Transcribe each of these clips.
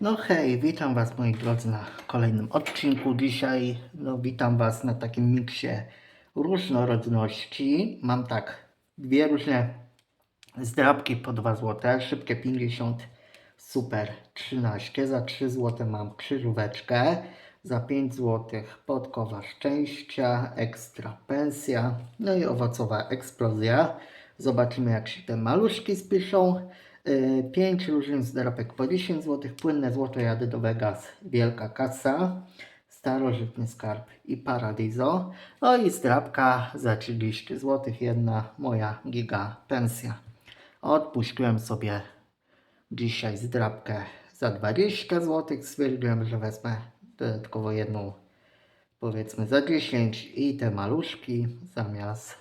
No hej, witam Was moi drodzy na kolejnym odcinku. Dzisiaj no, witam Was na takim miksie różnorodności. Mam tak dwie różne zdrabki po 2 zł, szybkie 50, super 13. Za 3 zł mam krzyżóweczkę, za 5 zł podkowa szczęścia, ekstra pensja, no i owocowa eksplozja. Zobaczymy jak się te maluszki spiszą. 5 różnych zdrapek po 10 zł, płynne złoto jadę do Vegas, wielka kasa, starożytny skarb i paradizo, no i zdrapka za 30 zł, jedna moja giga pensja. Odpuściłem sobie dzisiaj zdrapkę za 20 zł, stwierdziłem, że wezmę dodatkowo jedną powiedzmy za 10 i te maluszki zamiast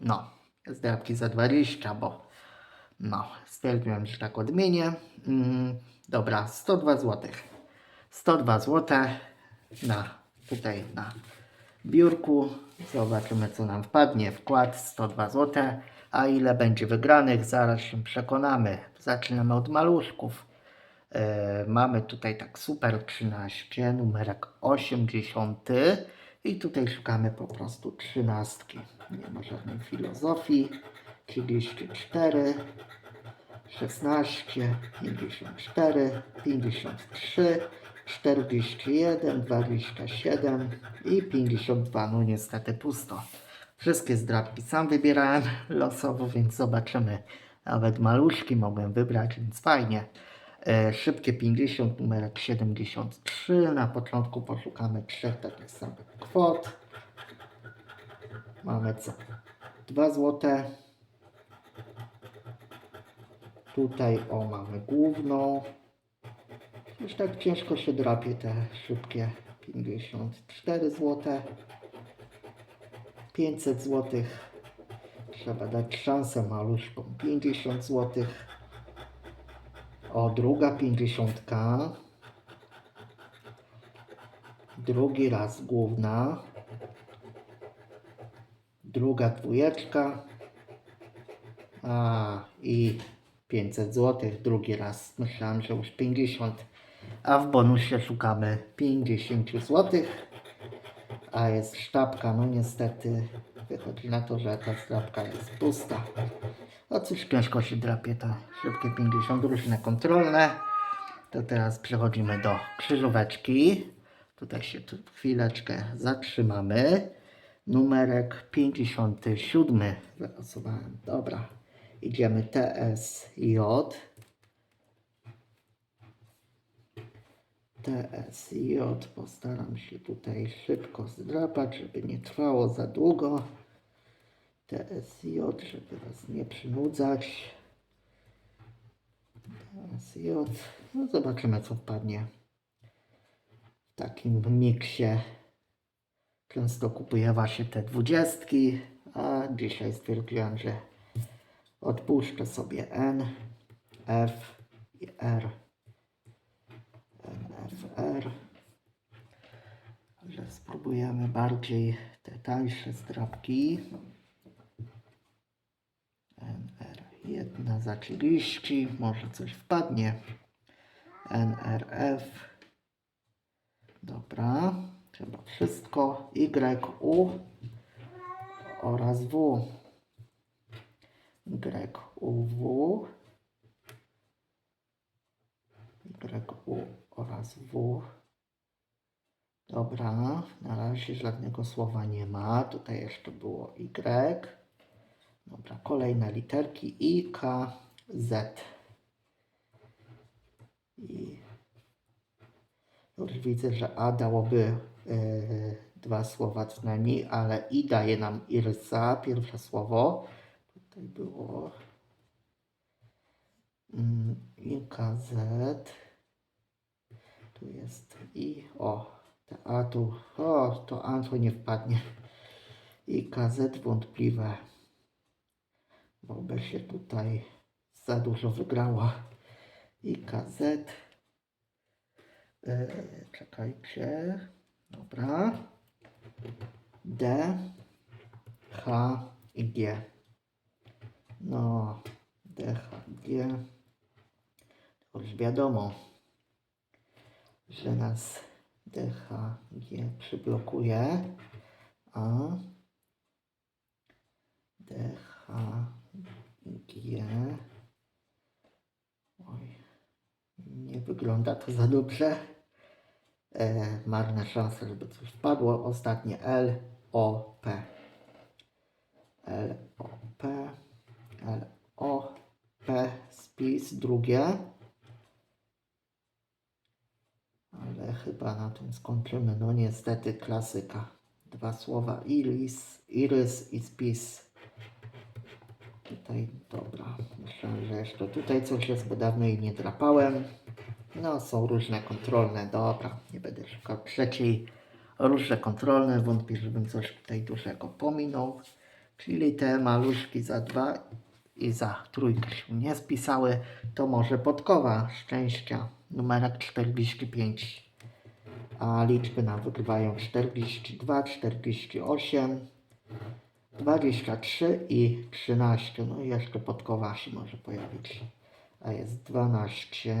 no zdrapki za 20, bo no, stwierdziłem, że tak odmienię. Mm, dobra, 102 zł. 102 zł na tutaj na biurku. Zobaczymy, co nam wpadnie. Wkład 102 zł. A ile będzie wygranych, zaraz się przekonamy. Zaczynamy od maluszków. E, mamy tutaj tak super 13, numerek 80 i tutaj szukamy po prostu trzynastki. Nie ma żadnej filozofii. 34, 16, 54, 53, 41, 27 i 52. No niestety pusto. Wszystkie zdrabki sam wybierałem losowo, więc zobaczymy. Nawet maluszki mogłem wybrać, więc fajnie. E, szybkie 50, numerek 73. Na początku poszukamy trzech takich samych kwot. Mamy co? 2 złote. Tutaj o mamy główną. Już tak ciężko się drapie te szybkie 54 zł. 500 zł. Trzeba dać szansę maluszkom. 50 zł. O, druga 50. Drugi raz główna. Druga dwójeczka. A, i 500 zł. Drugi raz myślałem, że już 50. A w bonusie szukamy 50 zł. A jest sztabka. No niestety wychodzi na to, że ta sztabka jest pusta. No cóż, ciężko się drapie te szybkie 50 różne kontrolne. To teraz przechodzimy do krzyżóweczki. Tutaj się tu chwileczkę zatrzymamy. Numerek 57 wylosowałem. Dobra. Idziemy TSJ. TSJ. Postaram się tutaj szybko zdrapać, żeby nie trwało za długo. TSJ, żeby Was nie przynudzać. TSJ. No zobaczymy co wpadnie w takim miksie. Często kupuje właśnie te dwudziestki, a dzisiaj stwierdziłem, że odpuszczę sobie N, F i R. N, F, R. Spróbujemy bardziej te tańsze zdrabki. NR 1 za 30, może coś wpadnie. NRF. Dobra, chyba wszystko. Y, U oraz W. Y, U, W. Y, U oraz W. Dobra, na razie żadnego słowa nie ma. Tutaj jeszcze było Y. Dobra, kolejne literki I, K, Z. I już widzę, że A dałoby e, dwa słowa co najmniej, ale I daje nam Irsa, pierwsze słowo. Tutaj było mm, I, K, Z. Tu jest I, o, A tu, o, to A to nie wpadnie. I, K, Z wątpliwe bo się tutaj za dużo wygrało. I KZ. Yy, czekajcie. Dobra. D, H i G. No, D, H, G. To już wiadomo. że nas DHG przyblokuje. A DHG Oj, nie wygląda to za dobrze. E, marne szanse, żeby coś wpadło. Ostatnie L, O, P. L, O, P. L, O, P. Spis, drugie. Ale chyba na tym skończymy. No niestety klasyka. Dwa słowa iris, irys i spis. Tutaj, dobra. Myślałem, że jeszcze tutaj coś jest, bo dawno jej nie drapałem. No, są różne kontrolne. Dobra, nie będę szukał trzeciej. Różne kontrolne. Wątpię, żebym coś tutaj dużego pominął. Czyli te maluszki za dwa i za trójkę się nie spisały. To może podkowa szczęścia. Numerek 45. A liczby nam wygrywają 42, 48. 23 i 13. No i jeszcze podkowa się może pojawić. A jest 12,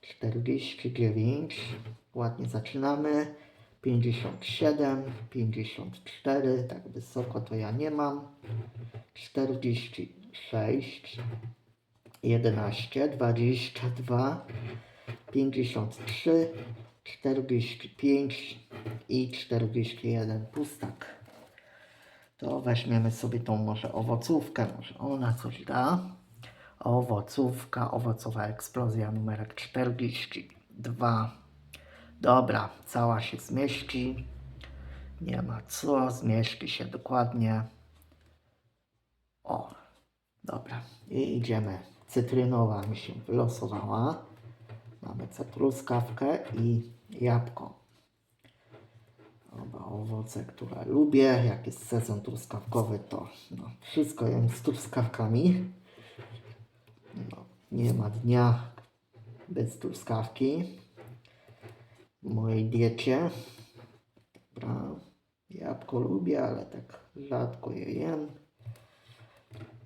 49. Ładnie zaczynamy. 57, 54. Tak wysoko to ja nie mam. 46, 11, 22, 53, 45 i 41. Pustak to weźmiemy sobie tą może owocówkę, może ona coś da. Owocówka, owocowa eksplozja numerek 42. Dobra, cała się zmieści. Nie ma co, zmieści się dokładnie. O, dobra. I idziemy. Cytrynowa mi się wylosowała. Mamy truskawkę i jabłko. Oba owoce, które lubię. Jak jest sezon truskawkowy, to no, wszystko jem z truskawkami. No, nie ma dnia bez truskawki mojej diecie. Dobra. Jabłko lubię, ale tak rzadko je jem.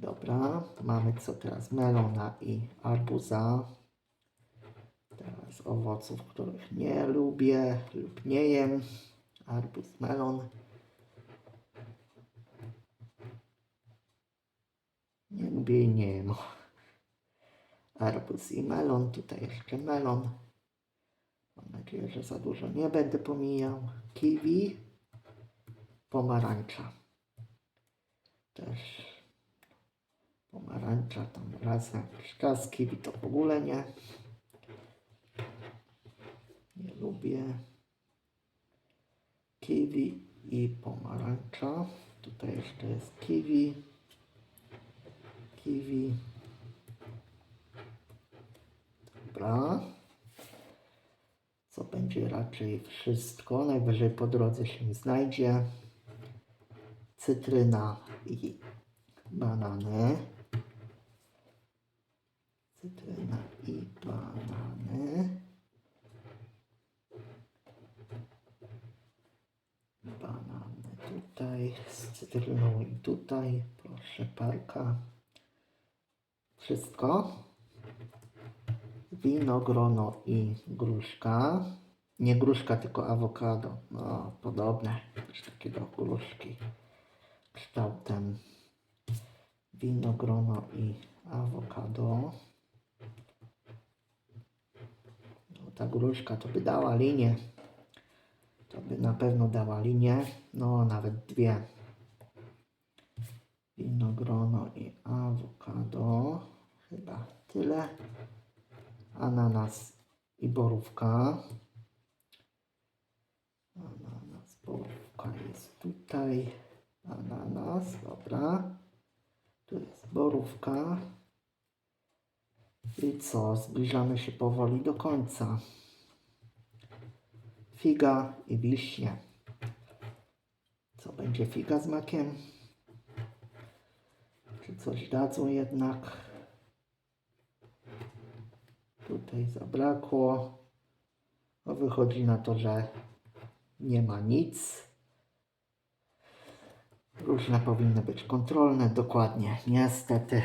Dobra, mamy co teraz? Melona i arbuza. Teraz owoców, których nie lubię lub nie jem arbuz, melon. Nie lubię i nie jem. Arbuz i melon, tutaj jeszcze melon. Mam nadzieję, że za dużo nie będę pomijał. Kiwi, pomarańcza. Też pomarańcza tam raz na jakiś czas. Kiwi to w ogóle nie. Nie lubię kiwi i pomarańcza. Tutaj jeszcze jest kiwi, kiwi. Dobra. Co będzie raczej wszystko. Najwyżej po drodze się znajdzie. Cytryna i banany. Cytryna i banany. banany tutaj, z cytryną i tutaj, proszę parka. Wszystko. Winogrono i gruszka. Nie gruszka, tylko awokado. No, podobne. Też takie do gruszki. Kształtem winogrono i awokado. No, ta gruszka to by dała linię. To by na pewno dała linię, no nawet dwie. Winogrono i awokado. Chyba tyle. Ananas i borówka. Ananas, borówka jest tutaj. Ananas, dobra. Tu jest borówka. I co? Zbliżamy się powoli do końca figa i wiśnie. Co będzie figa z makiem? Czy coś dadzą jednak? Tutaj zabrakło. No wychodzi na to, że nie ma nic. Różne powinny być kontrolne, dokładnie. Niestety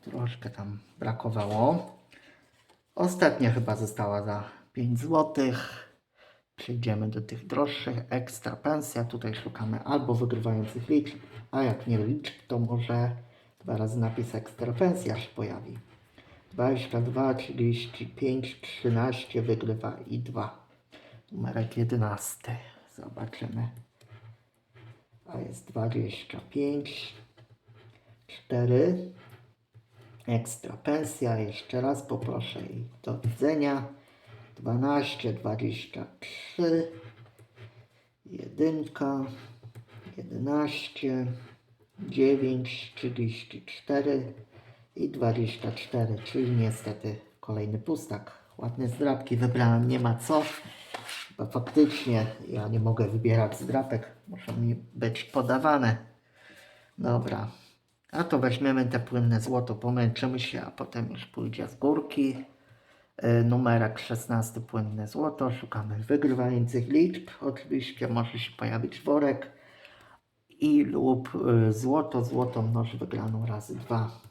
troszkę tam brakowało. Ostatnia chyba została za 5 zł. Przejdziemy do tych droższych. Ekstra pensja. Tutaj szukamy albo wygrywających liczb, a jak nie liczb, to może dwa razy napis ekstra pensja się pojawi. 22, 35, 13 wygrywa i 2. Numerek 11. Zobaczymy. A jest 25, 4. Ekstra pensja. Jeszcze raz poproszę i do widzenia. 12, 23. Jedynka. 11, 9, 34 i 24, czyli niestety kolejny pustak. Ładne zdrabki wybrałem, nie ma co. Bo faktycznie ja nie mogę wybierać zdrapek, muszą mi być podawane. Dobra, a to weźmiemy te płynne złoto, pomęczymy się, a potem już pójdzie z górki. Y, Numerek 16 płynne złoto, szukamy wygrywających liczb. Oczywiście może się pojawić worek i lub y, złoto, złoto mnoży wygraną razy dwa.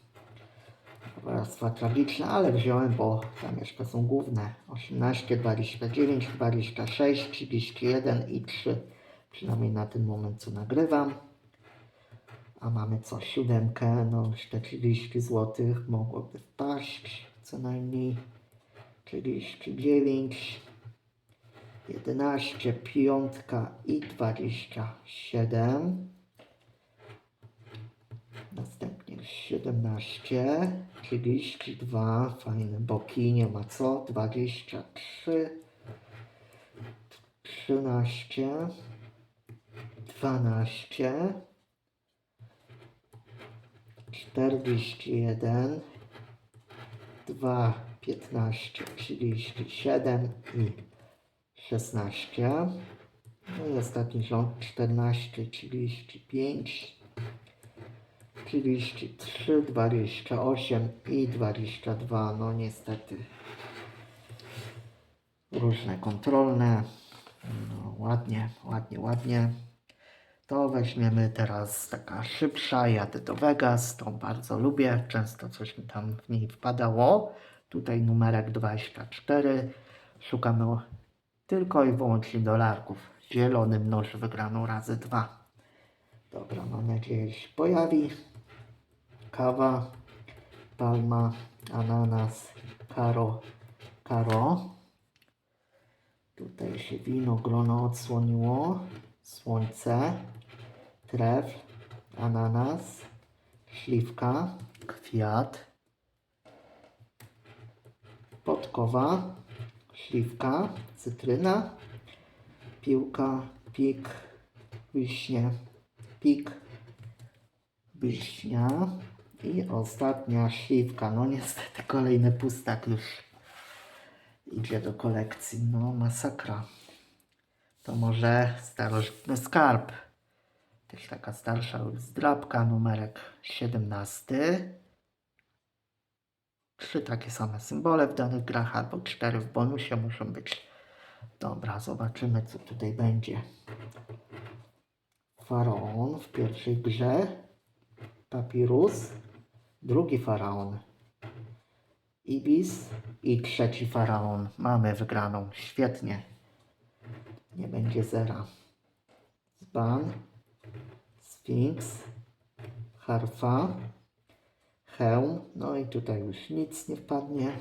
Warstwa tragiczna, ale wziąłem, bo tam jeszcze są główne. 18, 29, 26, 31 i 3. Przynajmniej na ten moment, co nagrywam. A mamy co? Siódemkę, no już te 30 zł mogłoby wpaść co najmniej. 39, 11, piątka i 27. Następnie 17, 32, fajne boki, nie ma co, 23, 13, 12, 41, 2, 15, 37 i 16. No i ostatni rząd 14, 35, 33, 28 i 22. No niestety różne kontrolne. No ładnie, ładnie, ładnie. To weźmiemy teraz taka szybsza, jadę do Vegas, tą bardzo lubię, często coś mi tam w niej wpadało. Tutaj numerek 24, szukamy tylko i wyłącznie dolarków. Zielony mnoży wygraną razy dwa. Dobra, mam nadzieję, że się pojawi. Kawa, palma, ananas, karo, karo. Tutaj się wino, grono odsłoniło. Słońce, tref, ananas, śliwka, kwiat, podkowa, śliwka, cytryna, piłka, pik, wiśnie, pik, wiśnia i ostatnia śliwka. No niestety kolejny pustak już idzie do kolekcji. No masakra. To może starożytny skarb. Też taka starsza zdrabka, numerek 17. Trzy takie same symbole w danych grach, albo cztery w bonusie muszą być. Dobra, zobaczymy co tutaj będzie. Faraon w pierwszej grze. Papirus. Drugi faraon. Ibis. I trzeci faraon. Mamy wygraną. Świetnie. Nie będzie zera. Zban. Sfinks. Harfa. Hełm. No i tutaj już nic nie wpadnie.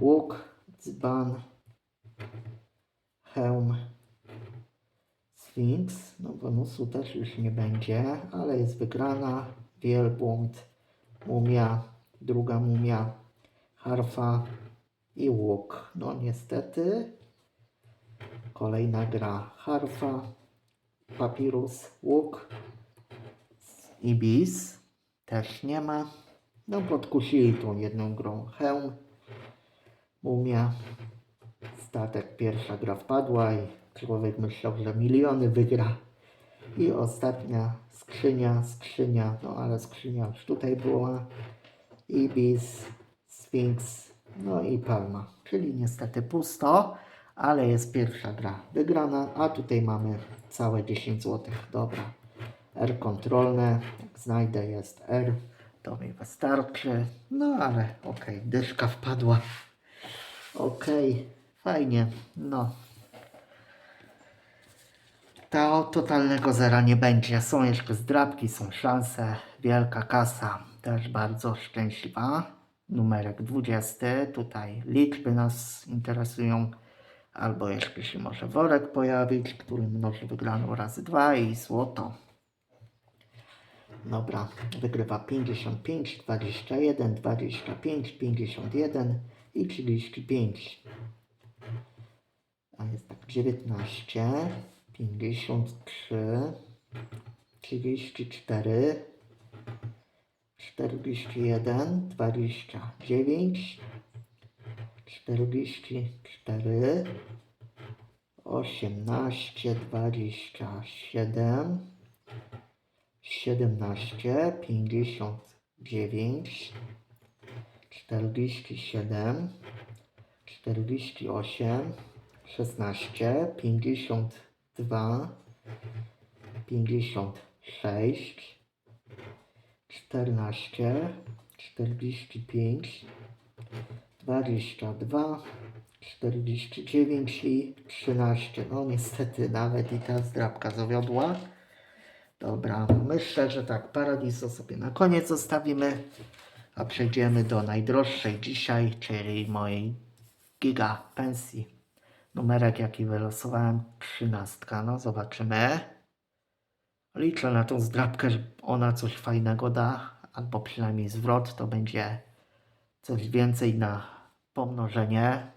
Łuk. Dzban. Hełm. Sfinks. No bonusu też już nie będzie, ale jest wygrana. Wielbłąd. Mumia. Druga mumia. Harfa. I łuk. No niestety. Kolejna gra. Harfa. Papirus. Łuk. Ibis. Też nie ma. No podkusili tą jedną grą. Hełm. Mumia. Statek pierwsza gra wpadła i człowiek myślał, że miliony wygra. I ostatnia skrzynia, skrzynia, no ale skrzynia już tutaj była. Ibis, Sphinx, no i Palma. Czyli niestety pusto, ale jest pierwsza gra wygrana, a tutaj mamy całe 10 zł. Dobra. R kontrolne, jak znajdę jest R, to mi wystarczy. No ale okej, dyszka wpadła. Okej, fajnie. No. To totalnego zera nie będzie. Są jeszcze zdrabki, są szanse. Wielka kasa, też bardzo szczęśliwa. Numerek 20. Tutaj liczby nas interesują. Albo jeszcze się może worek pojawić, który mnoży wygraną razy dwa i złoto. Dobra, wygrywa 55, 21, 25, 51 i 35. A jest tak 19, 53, 34, 41, 29, 44, 18, 27, 17, 59, 47, 48, 16, 52, 56, 14, 45, 22, 49 i 13. No niestety nawet i ta zdrabka zawiodła. Dobra, myślę, że tak, Paradiso sobie na koniec zostawimy, a przejdziemy do najdroższej dzisiaj, czyli mojej giga pensji. Numerek jaki wylosowałem, trzynastka, no zobaczymy. Liczę na tą zdrabkę, że ona coś fajnego da, albo przynajmniej zwrot, to będzie coś więcej na pomnożenie.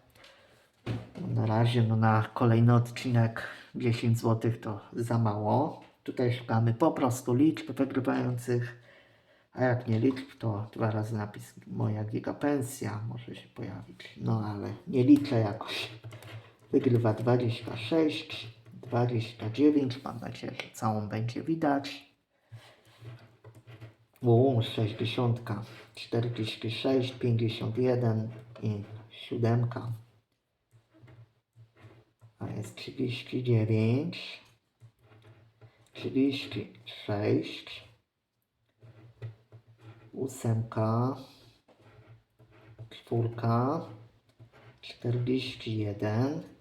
Na razie no na kolejny odcinek 10 zł to za mało. Tutaj szukamy po prostu liczb wygrywających, a jak nie liczb, to dwa razy napis moja giga pensja może się pojawić. No ale nie liczę jakoś. Wygrywa 26, 29, mam nadzieję, że całą będzie widać. Uuu, 60, 46, 51 i 7. A jest 39, 36, ósemka, czwórka, 41,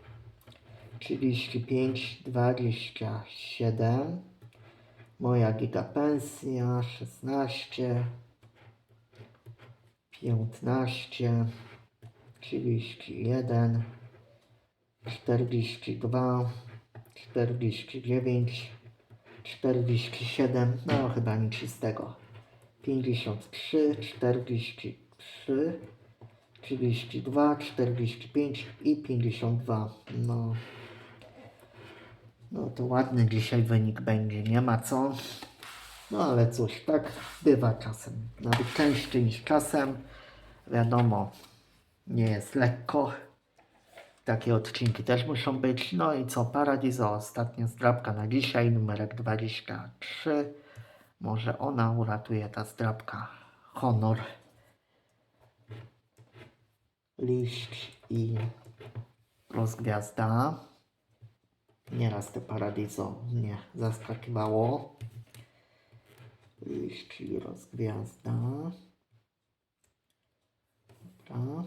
35, 27, moja giga pensja 16, 15, 31, 42, 49, 47, no chyba nic czystego. 53, 43, 32, 45 i 52. No, no to ładny dzisiaj wynik będzie, nie ma co. No ale cóż, tak bywa czasem. Nawet częściej niż czasem. Wiadomo, nie jest lekko. Takie odcinki też muszą być. No i co, Paradiso, ostatnia zdrabka na dzisiaj, numerek 23. Może ona uratuje ta zdrabka. Honor. Liść i rozgwiazda. Nieraz te Paradiso mnie zaskakiwało. Liść i rozgwiazda. Dobra.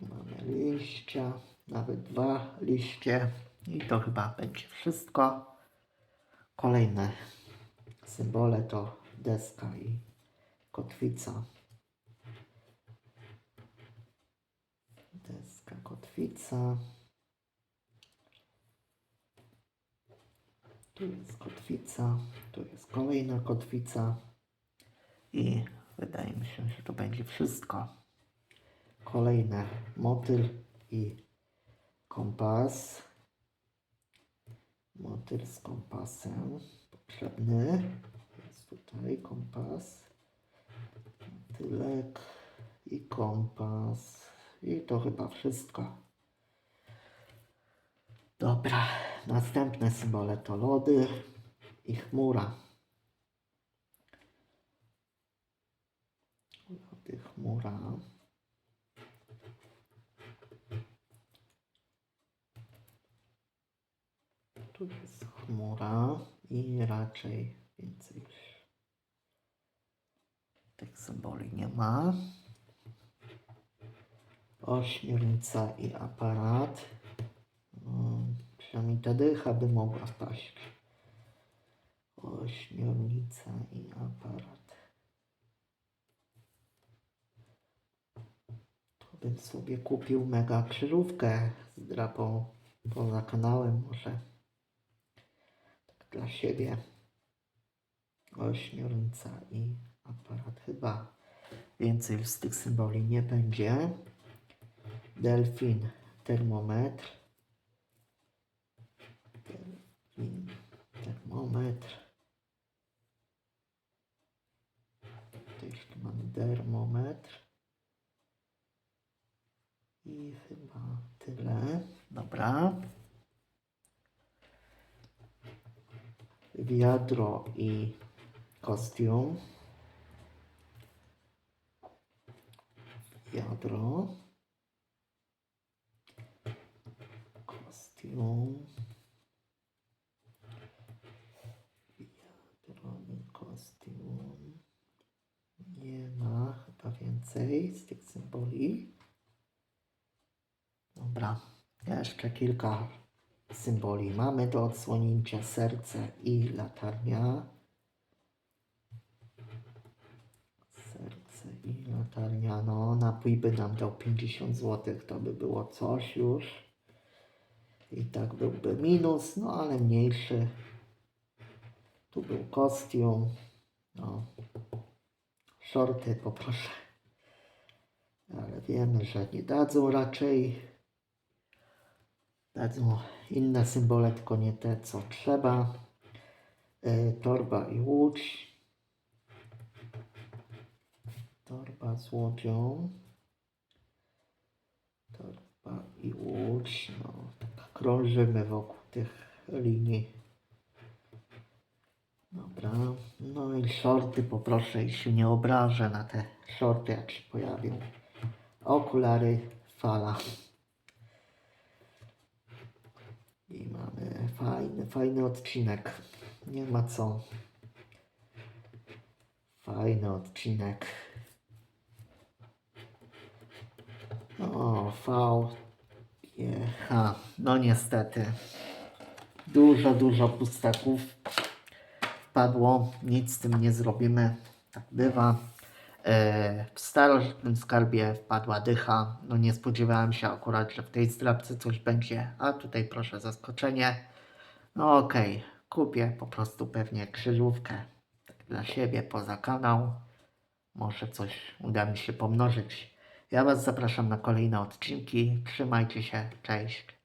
Tu mamy liścia, nawet dwa liście. I to chyba będzie wszystko. Kolejne symbole to deska i kotwica. Deska, kotwica. Tu jest kotwica, tu jest kolejna kotwica. I wydaje mi się, że to będzie wszystko. Kolejne motyl i kompas. Motyl z kompasem potrzebny. Jest tutaj kompas. Motylek i kompas. I to chyba wszystko. Dobra, następne symbole to lody i chmura. Lody, chmura. Tu jest chmura i raczej więcej tych symboli nie ma. Ośmiornica i aparat. Mm, Przynajmniej ta dycha by mogła wpaść. Ośmiornica i aparat. To bym sobie kupił mega krzyżówkę z drapą poza kanałem może. Tak dla siebie. Ośmiornica i aparat. Chyba więcej z tych symboli nie będzie. Delfin, termometr. Tu jeszcze mamy termometr. I chyba tyle. Dobra. Wiadro i kostium. Wiadro. Kostium. Więcej z tych symboli. Dobra, jeszcze kilka symboli mamy do odsłonięcia serce i latarnia. Serce i latarnia. No, napój by nam dał 50 zł, to by było coś już. I tak byłby minus, no ale mniejszy. Tu był kostium. No. Shorty poproszę. Ale wiemy, że nie dadzą raczej. Dadzą inne symbole, tylko nie te, co trzeba. E, torba i łódź. Torba z łodzią. Torba i łódź. No, tak krążymy wokół tych linii. Dobra. No i shorty poproszę i się nie obrażę na te shorty, jak się pojawią. Okulary, fala. I mamy fajny, fajny odcinek. Nie ma co. Fajny odcinek. O, V. H. No niestety. Dużo, dużo pustaków wpadło. Nic z tym nie zrobimy. Tak bywa. E, W starożytnym skarbie wpadła dycha. No nie spodziewałem się akurat, że w tej zdrabce coś będzie, a tutaj proszę zaskoczenie. No okej, kupię po prostu pewnie krzyżówkę tak dla siebie poza kanał. Może coś uda mi się pomnożyć. Ja Was zapraszam na kolejne odcinki. Trzymajcie się, cześć.